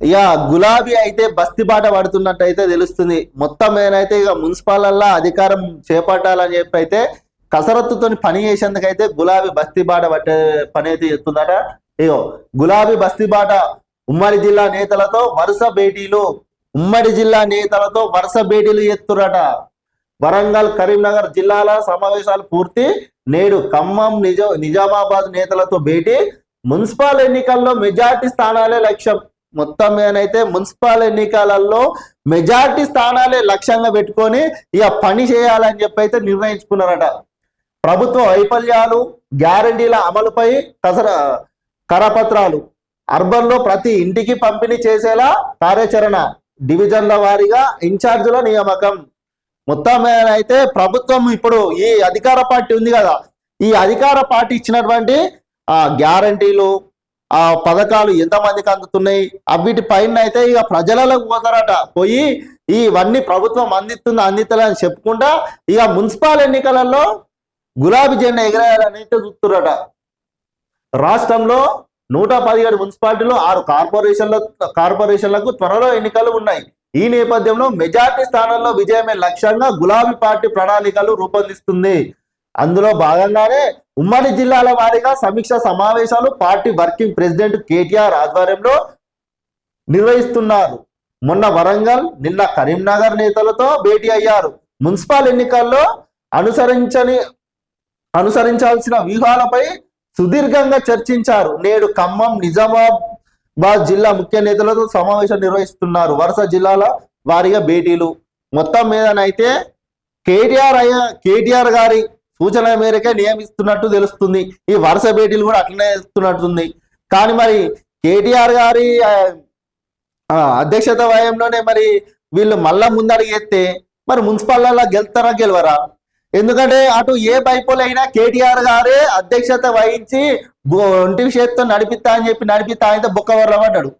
ఇక గులాబీ అయితే బస్తిబాట పడుతున్నట్టు అయితే తెలుస్తుంది. మొత్తం ఏనైతే ఇక మున్సిపాలల్లో అధికారం చేపట్టాలని చెప్పి అయితే కసరత్తుతో పని చేసేందుకైతే గులాబీ బస్తిబాట పట్టే పని అయితే చేస్తుందట. ఇగో గులాబీ బస్తిబాట ఉమ్మడి జిల్లా నేతలతో వరుస భేటీలు ఉమ్మడి జిల్లా నేతలతో వరుస భేటీలు ఎత్తురట వరంగల్ కరీంనగర్ జిల్లాల సమావేశాలు పూర్తి నేడు ఖమ్మం నిజ నిజామాబాద్ నేతలతో భేటీ. మున్సిపల్ ఎన్నికల్లో మెజార్టీ స్థానాలే లక్ష్యం. మొత్తం ఏనైతే మున్సిపల్ ఎన్నికలలో మెజార్టీ స్థానాలే లక్ష్యంగా పెట్టుకొని ఇక పని చేయాలని చెప్పి అయితే నిర్ణయించుకున్నారట. ప్రభుత్వ వైఫల్యాలు గ్యారంటీల అమలుపై కసర కరపత్రాలు. అర్బన్లో ప్రతి ఇంటికి పంపిణీ చేసేలా కార్యాచరణ డివిజన్ల వారీగా ఇన్ఛార్జీల నియామకం. మొత్తం మీద అయితే ప్రభుత్వం ఇప్పుడు ఈ అధికార పార్టీ ఉంది కదా ఈ అధికార పార్టీ ఇచ్చినటువంటి ఆ గ్యారంటీలు ఆ పథకాలు ఎంతమందికి అందుతున్నాయి? అవిటి పైన అయితే ఇక ప్రజలకు పోతారట. పోయి ఇవన్నీ ప్రభుత్వం అందిస్తుంది అందితలే అని చెప్పుకుంటా ఇక మున్సిపల్ ఎన్నికలలో గులాబీ జెండా ఎగరేయాలని అయితే చూస్తున్నారట. రాష్ట్రంలో నూట పదిహేడు మున్సిపాలిటీలు ఆరు కార్పొరేషన్ల కార్పొరేషన్లకు త్వరలో ఎన్నికలు ఉన్నాయి. ఈ నేపథ్యంలో మెజార్టీ స్థానాల్లో విజయమే లక్ష్యంగా గులాబీ పార్టీ ప్రణాళికలు రూపొందిస్తుంది. అందులో భాగంగానే ఉమ్మడి జిల్లాల వారీగా సమీక్ష సమావేశాలు పార్టీ వర్కింగ్ ప్రెసిడెంట్ కేటీఆర్ ఆధ్వర్యంలో నిర్వహిస్తున్నారు. మొన్న వరంగల్ నిన్న కరీంనగర్ నేతలతో భేటీ అయ్యారు. మున్సిపల్ ఎన్నికల్లో అనుసరించని అనుసరించాల్సిన వ్యూహాలపై సుదీర్ఘంగా చర్చించారు. నేడు ఖమ్మం నిజామాబాద్ జిల్లా ముఖ్య నేతలతో సమావేశం నిర్వహిస్తున్నారు. వరుస జిల్లాల వారీగా భేటీలు. మొత్తం మీదనైతే కేటీఆర్ అయ్యా కేటీఆర్ గారి సూచనల మేరకే నియమిస్తున్నట్టు తెలుస్తుంది. ఈ వరుస భేటీలు కూడా అట్లనే ఇస్తున్నట్టుంది కానీ మరి కేటీఆర్ గారి అధ్యక్షత వయంలోనే మరి వీళ్ళు మళ్ళా ముందడుగు ఎత్తే మరి మున్సిపాల్లో గెలుతారా గెలవరా? ఎందుకంటే అటు ఏ బైపోల్ అయినా కేటీఆర్ గారే అధ్యక్షత వహించి ఒంటి చేతితో నడిపిస్తా అని చెప్పి నడిపిస్తా అయితే బొక్కవర్ర అన్నాడు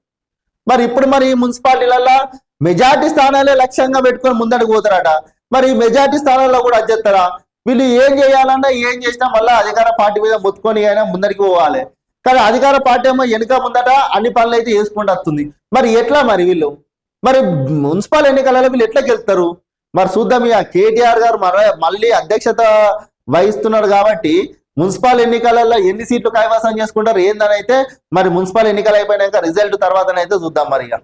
మరి ఇప్పుడు మరి మున్సిపాలిటీలలో మెజార్టీ స్థానాలే లక్ష్యంగా పెట్టుకొని ముందడుగు పోతారట. మరి ఈ మెజార్టీ స్థానాల్లో కూడా అధ్యస్తారా వీళ్ళు ఏం చేయాలన్నా ఏం చేసినా మళ్ళీ అధికార పార్టీ మీద మొత్తుకొని అయినా ముందరికి పోవాలి. కానీ అధికార పార్టీ ఏమో వెనుక ముందట అన్ని పనులు అయితే చేసుకుంటూ వస్తుంది. మరి ఎట్లా మరి వీళ్ళు? మరి మున్సిపల్ ఎన్నికలలో వీళ్ళు ఎట్లా గెలుస్తారు? మరి చూద్దాం ఇక. కేటీఆర్ గారు మళ్ళీ అధ్యక్షత వహిస్తున్నాడు కాబట్టి మున్సిపల్ ఎన్నికలలో ఎన్ని సీట్లు కైవసం చేసుకుంటారు ఏందని అయితే మరి మున్సిపల్ ఎన్నికలు అయిపోయినాక రిజల్ట్ తర్వాతనైతే చూద్దాం మరి ఇక.